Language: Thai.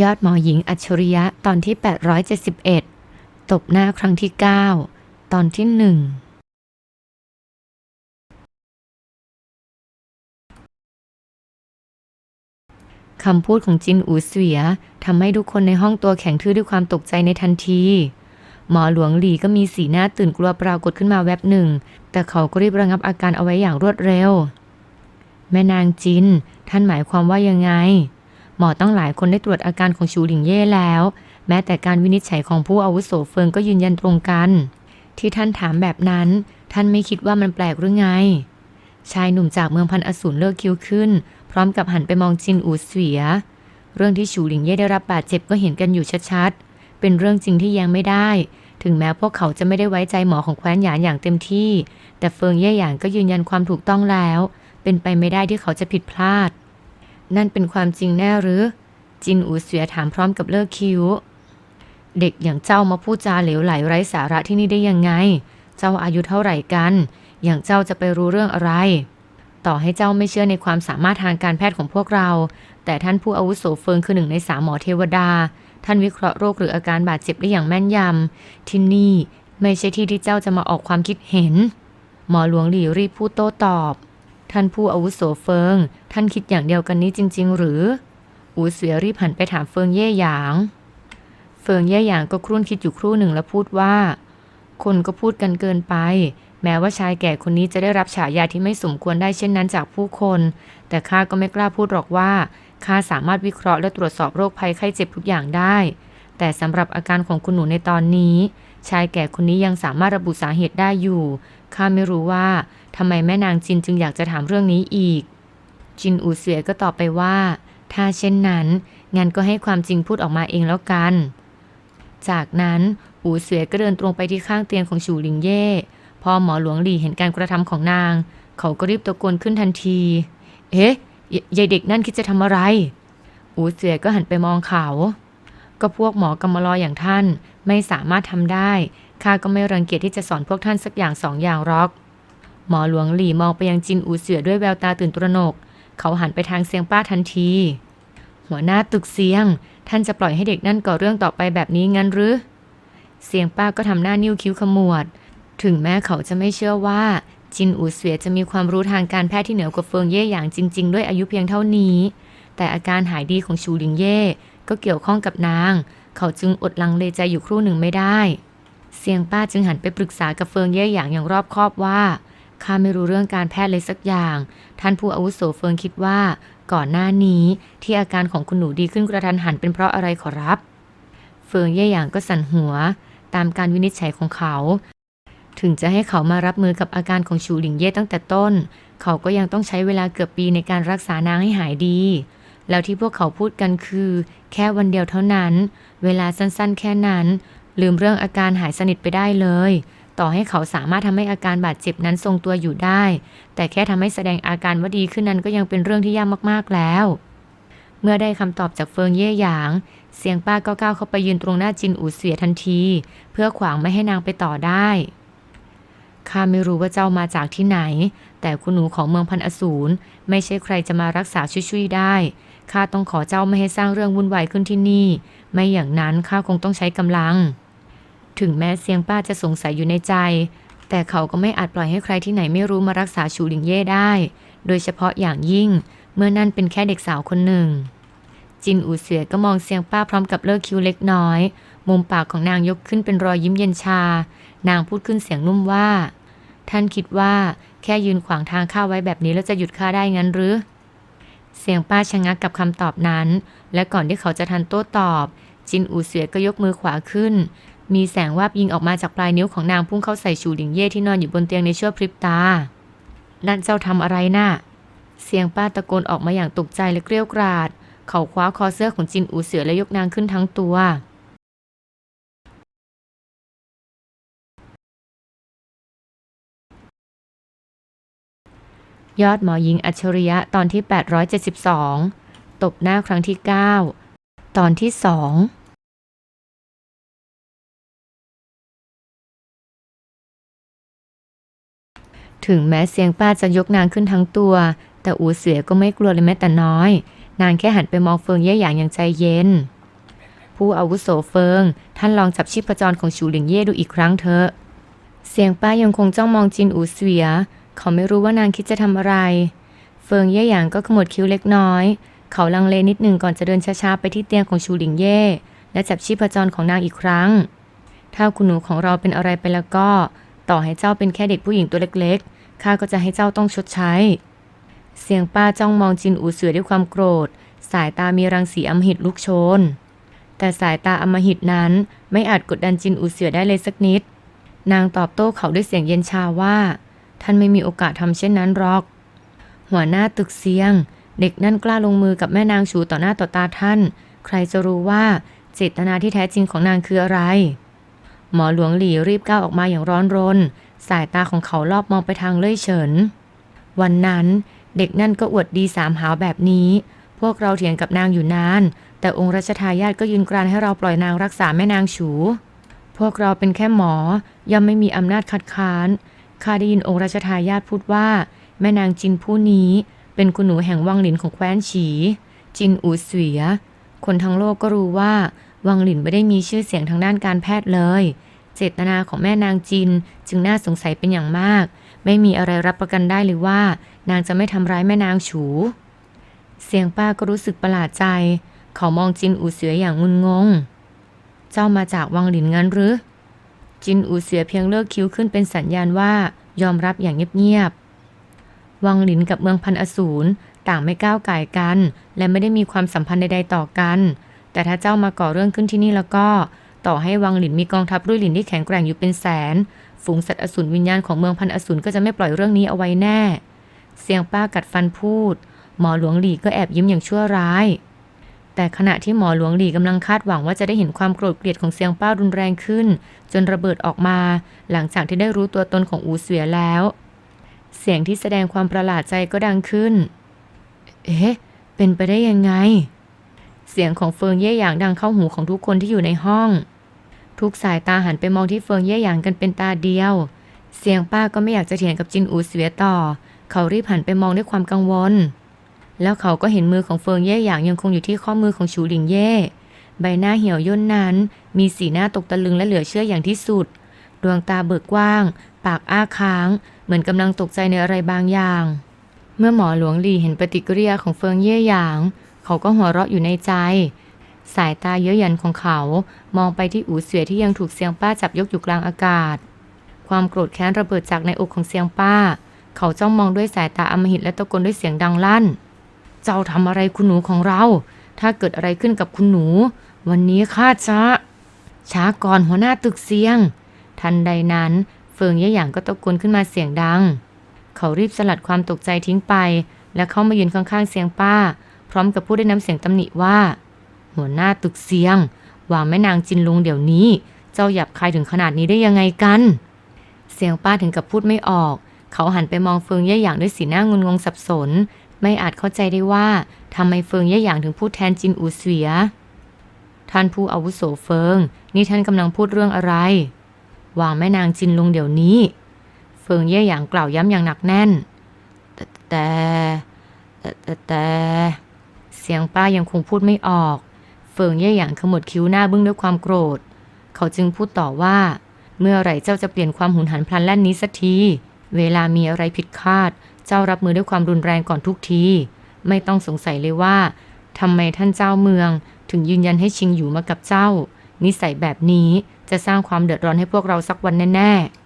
ยอดหมอหญิงอัจฉริยะตอนที่ 871 ตบหน้าครั้งที่ 9 ตอนที่หนึ่งคำพูดของจินอูเสวียทำให้ทุกคนในห้องตัวแข็งทื่อด้วยความตกใจในทันที หมอหลวงหลีก็มีสีหน้าตื่นกลัวปรากฏขึ้นมาแวบหนึ่ง แต่เขาก็รีบระงับอาการเอาไว้อย่างรวดเร็ว แม่นางจิน ท่านหมายความว่ายังไง หมอตั้งหลายคนได้ตรวจอาการของชูหลิงเย่แล้ว แม้แต่การวินิจฉัยของผู้อาวุโสเฟิงก็ยืนยันตรงกัน ที่ท่านถามแบบนั้น ท่านไม่คิดว่ามันแปลกหรือไง ชายหนุ่มจากเมืองพันอสูรเลิกคิ้วขึ้น พร้อมกับหันไปมองจินอูเสีย เรื่องที่ชูหลิงเย่ได้รับบาดเจ็บก็เห็นกันอยู่ชัดๆ เป็นเรื่องจริงที่ยังไม่ได้ ถึงแม้พวกเขาจะไม่ได้ไว้ใจหมอของแคว้นหยานอย่างเต็มที่ แต่เฟิงเย่หยางก็ยืนยันความถูกต้องแล้ว เป็นไปไม่ได้ที่เขาจะผิดพลาด นั่นเป็นความจริงแน่หรือ จินอูเสียถามพร้อมกับเลิกคิ้ว เด็กอย่างเจ้ามาพูดจาเหลวไหลไร้สาระที่นี่ได้ยังไง เจ้าอายุเท่าไหร่กัน อย่างเจ้าจะไปรู้เรื่องอะไร ต่อให้เจ้าไม่เชื่อในความสามารถทางการแพทย์ของพวกเรา แต่ท่านผู้อาวุโสเฟิงคือหนึ่งในสามหมอเทวดา ท่านวิเคราะห์โรคหรืออาการบาดเจ็บได้อย่างแม่นยำที่นี่ไม่ใช่ที่ที่เจ้าจะมาออกความคิดเห็น หมอหลวงหลี่รีบพูดโต้ตอบ ท่านผู้อาวุโสเฟิง ท่านคิดอย่างเดียวกันนี้จริง ๆ หรือ อูเสือรีบหันไปถามเฟิงเย่หยาง เฟิงเย่หยางก็ครุ่นคิดอยู่ครู่หนึ่งแล้วพูดว่า คนก็พูดกันเกินไป แม้ว่าชายแก่คนนี้จะได้รับฉายาที่ไม่สมควรได้เช่นนั้นจากผู้คน แต่ข้าก็ไม่กล้าพูดหรอกว่าข้าสามารถวิเคราะห์และตรวจสอบโรคภัยไข้เจ็บทุกอย่างได้ แต่สำหรับอาการของคุณหนูในตอนนี้ ชายแก่คนนี้ยังสามารถระบุสาเหตุได้อยู่ ข้าไม่รู้ว่าทำไมแม่นางจินจึงอยากจะถามเรื่องนี้อีก จินอูเสือก็ตอบไปว่า ถ้าเช่นนั้น งั้นก็ให้ความจริงพูดออกมาเองแล้วกัน จากนั้นอูเสือก็เดินตรงไปที่ข้างเตียงของฉูหลิงเย่พอหมอหลวงหลี่เห็นการกระทำของนาง เขาก็รีบตะโกนขึ้นทันที เอ๊ะยายเด็กนั่นคิดจะทำอะไร อูเสือก็หันไปมองเขา ก็พวกหมอกำมลออย่างท่านไม่สามารถทำได้ข้าก็ไม่รังเกียจที่จะสอนพวกท่านสักอย่างสองอย่างหรอก หมอหลวงหลี่มองไปยังจินอูเสือด้วยแววตาตื่นตระหนก เขาหันไปทางเซียงป้าทันที หัวหน้าตึกเซียง ท่านจะปล่อยให้เด็กนั่นก่อเรื่องต่อไปแบบนี้งั้นหรือเสียงป้าก็ทำหน้านิ้วคิ้วขมวด ถึงแม้เขาจะไม่เชื่อว่า จินอูเสวียจะมีความรู้ทางการแพทย์ที่เหนือกว่าเฟิงเย่อย่างจริง ๆ ด้วยอายุเพียงเท่านี้ แต่อาการหายดีของชูหลิงเย่ก็เกี่ยวข้องกับนาง เขาจึงอดลังเลใจอยู่ครู่หนึ่งไม่ได้ เสียงป้าจึงหันไปปรึกษากับเฟิงเย่อย่างอย่างรอบคอบว่าข้าไม่รู้เรื่องการแพทย์เลยสักอย่าง ท่านผู้อาวุโสเฟิงคิดว่า ก่อนหน้านี้ที่อาการของคุณหนูดีขึ้นกระทันหันเป็นเพราะอะไรขอรับ เฟิงเย่อย่างก็สั่นหัว ตามการวินิจฉัยของเขา ถึงจะให้เขามารับมือกับอาการของชูหลิงเย่ตั้งแต่ต้น เขาก็ยังต้องใช้เวลาเกือบปีในการรักษานางให้หายดี แล้วที่พวกเขาพูดกันคือ แค่วันเดียวเท่านั้น เวลาสั้นๆ แค่นั้น ลืมเรื่องอาการหายสนิทไปได้เลย ต่อให้เขาสามารถทำให้อาการบาดเจ็บนั้นทรงตัวอยู่ได้ แต่แค่ทำให้แสดงอาการว่าดีขึ้นนั้นก็ยังเป็นเรื่องที่ยากมากๆแล้ว เมื่อได้คำตอบจากเฟิงเย่หยาง เสียงป้าก็ก้าวเข้าไปยืนตรงหน้าจินอูเสียทันที เพื่อขวางไม่ให้นางไปต่อได้ข้าไม่รู้ว่าเจ้ามาจากที่ไหน แต่คุณหนูของเมืองพันอสูรไม่ใช่ใครจะมารักษาชุยๆได้ ข้าต้องขอเจ้าไม่ให้สร้างเรื่องวุ่นวายขึ้นที่นี่ ไม่อย่างนั้นข้าคงต้องใช้กำลัง ถึงแม้เสียงป้าจะสงสัยอยู่ในใจ แต่เขาก็ไม่อาจปล่อยให้ใครที่ไหนไม่รู้มารักษาชูหลิงเย่ได้ โดยเฉพาะอย่างยิ่ง เมื่อนั่นเป็นแค่เด็กสาวคนหนึ่ง จินอูเสือก็มองเสียงป้าพร้อมกับเลิกคิ้วเล็กน้อย มุมปากของนางยกขึ้นเป็นรอยยิ้มเย็นชา นางพูดขึ้นเสียงนุ่มว่า ท่านคิดว่าแค่ยืนขวางทางข้าไว้แบบนี้แล้วจะหยุดข้าได้งั้นหรือ เสียงป้าชะงักกับคำตอบนั้น และก่อนที่เขาจะทันโต้ตอบ จินอูเสือก็ยกมือขวาขึ้น มีแสงวาบยิงออกมาจากปลายนิ้วของนางพุ่งเข้าใส่ชูหลิงเย่ที่นอนอยู่บนเตียงในชั่วพริบตา นั่นเจ้าทำอะไรน่ะ เสียงป้าตะโกนออกมาอย่างตกใจและเกรี้ยวกราด เขาคว้าคอเสื้อของจินอูเสือและยกนางขึ้นทั้งตัว ยอดหมอหญิงอัจฉริยะตอนที่ 872 ตบหน้าครั้งที่ 9 ตอนที่สองถึงแม้เสียงป้าจะยกนางขึ้นทั้งตัว แต่อูเสือก็ไม่กลัวเลยแม้แต่น้อย นางแค่หันไปมองเฟิงเย่หยางอย่างใจเย็น ผู้อาวุโสเฟิง ท่านลองจับชีพจรของชูหลิงเย่ดูอีกครั้งเถอะ เสียงป้ายังคงจ้องมองจินอูเสวีย เขาไม่รู้ว่านางคิดจะทำอะไร เฟิงเย่หยางก็ขมวดคิ้วเล็กน้อย เขาลังเลนิดหนึ่งก่อนจะเดินช้าๆไปที่เตียงของชูหลิงเย่และจับชีพจรของนางอีกครั้ง ถ้าคุณหนูของเราเป็นอะไรไปแล้วก็ ต่อให้เจ้าเป็นแค่เด็กผู้หญิงตัวเล็กๆข้าก็จะให้เจ้าต้องชดใช้ เสียงป้าจ้องมองจินอูเสือด้วยความโกรธ สายตามีรังสีอมหิตลุกโชน แต่สายตาอมหิตนั้นไม่อาจกดดันจินอูเสือได้เลยสักนิด นางตอบโต้เขาด้วยเสียงเย็นชาว่า ท่านไม่มีโอกาสทำเช่นนั้นหรอก หัวหน้าตึกเสียง เด็กนั่นกล้าลงมือกับแม่นางชูต่อหน้าต่อตาท่าน ใครจะรู้ว่าเจตนาที่แท้จริงของนางคืออะไร หมอหลวงหลี่รีบก้าวออกมาอย่างร้อนรน สายตาของเขาลอบมองไปทางเล่ยเฉิน วันนั้นเด็กนั่นก็อวดดีสามหาวแบบนี้ พวกเราเถียงกับนางอยู่นาน แต่องค์รัชทายาทก็ยืนกรานให้เราปล่อยนางรักษาแม่นางฉู พวกเราเป็นแค่หมอย่อมไม่มีอำนาจคัดค้าน ข้าได้ยินองค์รัชทายาทพูดว่า แม่นางจินผู้นี้เป็นคุณหนูแห่งวังหลินของแคว้นฉี จินอูเสวีย คนทั้งโลกก็รู้ว่า วังหลินไม่ได้มีชื่อเสียงทางด้านการแพทย์เลย เจตนาของแม่นางจินจึงน่าสงสัยเป็นอย่างมาก ไม่มีอะไรรับประกันได้เลยว่า นางจะไม่ทำร้ายแม่นางฉู เสียงป้าก็รู้สึกประหลาดใจ เขามองจินอูเสืออย่างงุนงง เจ้ามาจากวังหลินงั้นหรือ จินอูเสือเพียงเลิกคิ้วขึ้นเป็นสัญญาณว่ายอมรับอย่างเงียบๆ วังหลินกับเมืองพันอสูรต่างไม่ก้าวไก่กัน และไม่ได้มีความสัมพันธ์ใดๆต่อกัน แต่ถ้าเจ้ามาก่อเรื่องขึ้นที่นี่แล้วก็ ต่อให้วังหลินมีกองทัพรุ่ยหลินที่แข็งแกร่งอยู่เป็นแสน ฝูงสัตว์อสูรวิญญาณของเมืองพันอสูรก็จะไม่ปล่อยเรื่องนี้เอาไว้แน่ เสียงป้ากัดฟันพูด หมอหลวงหลีก็แอบยิ้มอย่างชั่วร้าย แต่ขณะที่หมอหลวงหลีกำลังคาดหวังว่าจะได้เห็นความโกรธเกลียดของเสียงเป้ารุนแรงขึ้น จนระเบิดออกมา หลังจากที่ได้รู้ตัวตนของอูเสวียแล้ว เสียงที่แสดงความประหลาดใจก็ดังขึ้น เอ๊ะ เป็นไปได้ยังไง เสียงของเฟิงเย่หยางดังเข้าหูของทุกคนที่อยู่ในห้อง ทุกสายตาหันไปมองที่เฟิงเย่หยางกันเป็นตาเดียว เสียงป้าก็ไม่อยากจะเถียงกับจินอูเสวียต่อ เขารีบหันไปมองด้วยความกังวล แล้วเขาก็เห็นมือของเฟิงเย่หยางยังคงอยู่ที่ข้อมือของชูหลิงเย่ ใบหน้าเหี่ยวย่นนั้น มีสีหน้าตกตะลึงและเหลือเชื่ออย่างที่สุด ดวงตาเบิกกว้าง ปากอ้าค้าง เหมือนกำลังตกใจในอะไรบางอย่าง เมื่อหมอหลวงหลีเห็นปฏิกิริยาของเฟิงเย่หยาง เขาก็หัวเราะอยู่ในใจ สายตาเย้ยหยันของเขา มองไปที่อูเสือที่ยังถูกเซียงป้าจับยกอยู่กลางอากาศ ความโกรธแค้นระเบิดจากในอกของเซียงป้า เขาจ้องมองด้วยสายตาอำมหิตและตะโกนด้วยเสียงดังลั่น เจ้าทำอะไรคุณหนูของเรา ถ้าเกิดอะไรขึ้นกับคุณหนู วันนี้ข้าจะช้าก่อนหัวหน้าตึกเสียง ทันใดนั้นเฟิงเย่หยางก็ตะโกนขึ้นมาเสียงดัง เขารีบสลัดความตกใจทิ้งไป และเข้ามายืนข้างๆเสียงป้า พร้อมกับพูดด้วยน้ำเสียงตำหนิว่า หัวหน้าตึกเสียงวางแม่นางจินลงเดี๋ยวนี้ เจ้าหยับคายถึงขนาดนี้ได้ยังไงกัน เสียงป้าถึงกับพูดไม่ออก เขาหันไปมองเฟิงเย่หยางด้วยสีหน้างุนงงสับสน ไม่อาจเข้าใจได้ว่าทำไมเฟิงเย่หยางถึงพูดแทนจินอูเสีย ท่านผู้อาวุโสเฟิง นี่ท่านกำลังพูดเรื่องอะไร วางแม่นางจินลงเดี๋ยวนี้ เฟิงเย่หยางกล่าวย้ำอย่างหนักแน่น แต่แต่แต่แต่แต่เสียงป้ายังคงพูดไม่ออก เฟิงเย่หยางขมวดคิ้วหน้าบึ้งด้วยความโกรธ เขาจึงพูดต่อว่า เมื่อไหร่เจ้าจะเปลี่ยนความหุนหันพลันแล่นนี้สักที เวลามีอะไรผิดคาดเจ้ารับมือด้วยความรุนแรงก่อนทุกที ไม่ต้องสงสัยเลยว่าทำไมท่านเจ้าเมืองถึงยืนยันให้ชิงอยู่มากับเจ้า นิสัยแบบนี้จะสร้างความเดือดร้อนให้พวกเราสักวันแน่ๆ